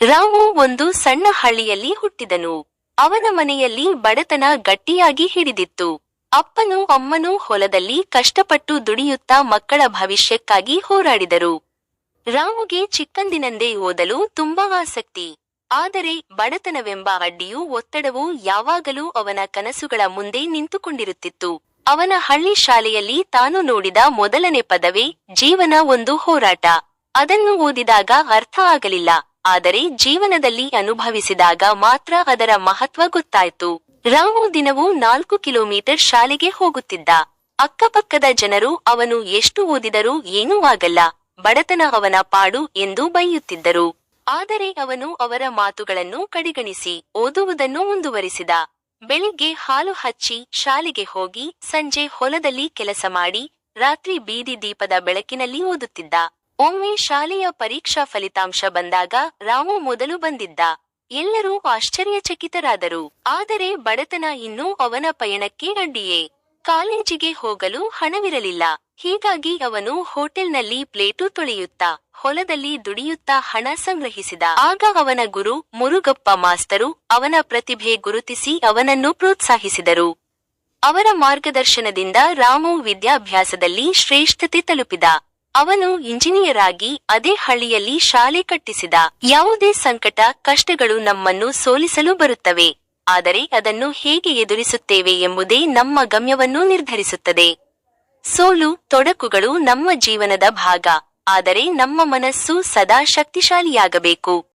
ರಾಮು ಒಂದು ಸಣ್ಣ ಹಳ್ಳಿಯಲ್ಲಿ ಹುಟ್ಟಿದನು. ಅವನ ಮನೆಯಲ್ಲಿ ಬಡತನ ಗಟ್ಟಿಯಾಗಿ ಹಿಡಿದಿತ್ತು. ಅಪ್ಪನೂ ಅಮ್ಮನೂ ಹೊಲದಲ್ಲಿ ಕಷ್ಟಪಟ್ಟು ದುಡಿಯುತ್ತಾ ಮಕ್ಕಳ ಭವಿಷ್ಯಕ್ಕಾಗಿ ಹೋರಾಡಿದರು. ರಾಮುಗೆ ಚಿಕ್ಕಂದಿನಂದೇ ಓದಲು ತುಂಬಾ ಆಸಕ್ತಿ. ಆದರೆ ಬಡತನವೆಂಬ ಅಡ್ಡಿಯು ಒತ್ತಡವು ಯಾವಾಗಲೂ ಅವನ ಕನಸುಗಳ ಮುಂದೆ ನಿಂತುಕೊಂಡಿರುತ್ತಿತ್ತು. ಅವನ ಹಳ್ಳಿ ಶಾಲೆಯಲ್ಲಿ ತಾನು ನೋಡಿದ ಮೊದಲನೇ ಪದವೇ ಜೀವನ ಒಂದು ಹೋರಾಟ. ಅದನ್ನು ಓದಿದಾಗ ಅರ್ಥ ಆಗಲಿಲ್ಲ. ಆದರೆ ಜೀವನದಲ್ಲಿ ಅನುಭವಿಸಿದಾಗ ಮಾತ್ರ ಅದರ ಮಹತ್ವ ಗೊತ್ತಾಯ್ತು. ರಾಮು ದಿನವೂ ನಾಲ್ಕು ಕಿಲೋಮೀಟರ್ ಶಾಲೆಗೆ ಹೋಗುತ್ತಿದ್ದ. ಅಕ್ಕಪಕ್ಕದ ಜನರು ಅವನು ಎಷ್ಟು ಓದಿದರೂ ಏನೂ ಆಗಲ್ಲ. ಬಡತನ ಅವನ ಪಾಡು ಎಂದು ಬೈಯುತ್ತಿದ್ದರು. ಆದರೆ ಅವನು ಅವರ ಮಾತುಗಳನ್ನು ಕಡೆಗಣಿಸಿ, ಓದುವುದನ್ನು ಮುಂದುವರಿಸಿದ. ಬೆಳಿಗ್ಗೆ ಹಾಲು ಹಚ್ಚಿ ಶಾಲೆಗೆ ಹೋಗಿ, ಸಂಜೆ ಹೊಲದಲ್ಲಿ ಕೆಲಸ ಮಾಡಿ, ರಾತ್ರಿ ಬೀದಿ ದೀಪದ ಬೆಳಕಿನಲ್ಲಿ ಓದುತ್ತಿದ್ದ. ಒಮ್ಮೆ ಶಾಲೆಯ ಪರೀಕ್ಷಾ ಫಲಿತಾಂಶ ಬಂದಾಗ ರಾಮು ಮೊದಲು ಬಂದಿದ್ದ. ಎಲ್ಲರೂ ಆಶ್ಚರ್ಯಚಕಿತರಾದರು. ಆದರೆ ಬಡತನ ಇನ್ನೂ ಅವನ ಪಯಣಕ್ಕೆ ಅಡ್ಡಿಯೇ ಕಾಲೇಜಿಗೆ ಹೋಗಲು ಹಣವಿರಲಿಲ್ಲ. ಹೀಗಾಗಿ ಅವನು ಹೋಟೆಲ್ನಲ್ಲಿ ಪ್ಲೇಟು ತೊಳೆಯುತ್ತಾ, ಹೊಲದಲ್ಲಿ ದುಡಿಯುತ್ತಾ ಹಣ ಸಂಗ್ರಹಿಸಿದ. ಆಗ ಅವನ ಗುರು ಮುರುಗಪ್ಪ ಮಾಸ್ತರು ಅವನ ಪ್ರತಿಭೆ ಗುರುತಿಸಿ ಅವನನ್ನು ಪ್ರೋತ್ಸಾಹಿಸಿದರು. ಅವರ ಮಾರ್ಗದರ್ಶನದಿಂದ ರಾಮು ವಿದ್ಯಾಭ್ಯಾಸದಲ್ಲಿ ಶ್ರೇಷ್ಠತೆ ತಲುಪಿದ. ಅವನು ಇಂಜಿನಿಯರ್ ಆಗಿ ಅದೇ ಹಳ್ಳಿಯಲ್ಲಿ ಶಾಲೆ ಕಟ್ಟಿಸಿದ. ಯಾವುದೇ ಸಂಕಟ, ಕಷ್ಟಗಳು ನಮ್ಮನ್ನು ಸೋಲಿಸಲು ಬರುತ್ತವೆ. ಆದರೆ ಅದನ್ನು ಹೇಗೆ ಎದುರಿಸುತ್ತೇವೆ ಎಂಬುದೇ ನಮ್ಮ ಗಮ್ಯವನ್ನು ನಿರ್ಧರಿಸುತ್ತದೆ. ಸೋಲು, ತೊಡಕುಗಳು ನಮ್ಮ ಜೀವನದ ಭಾಗ. ಆದರೆ ನಮ್ಮ ಮನಸ್ಸು ಸದಾ ಶಕ್ತಿಶಾಲಿಯಾಗಬೇಕು.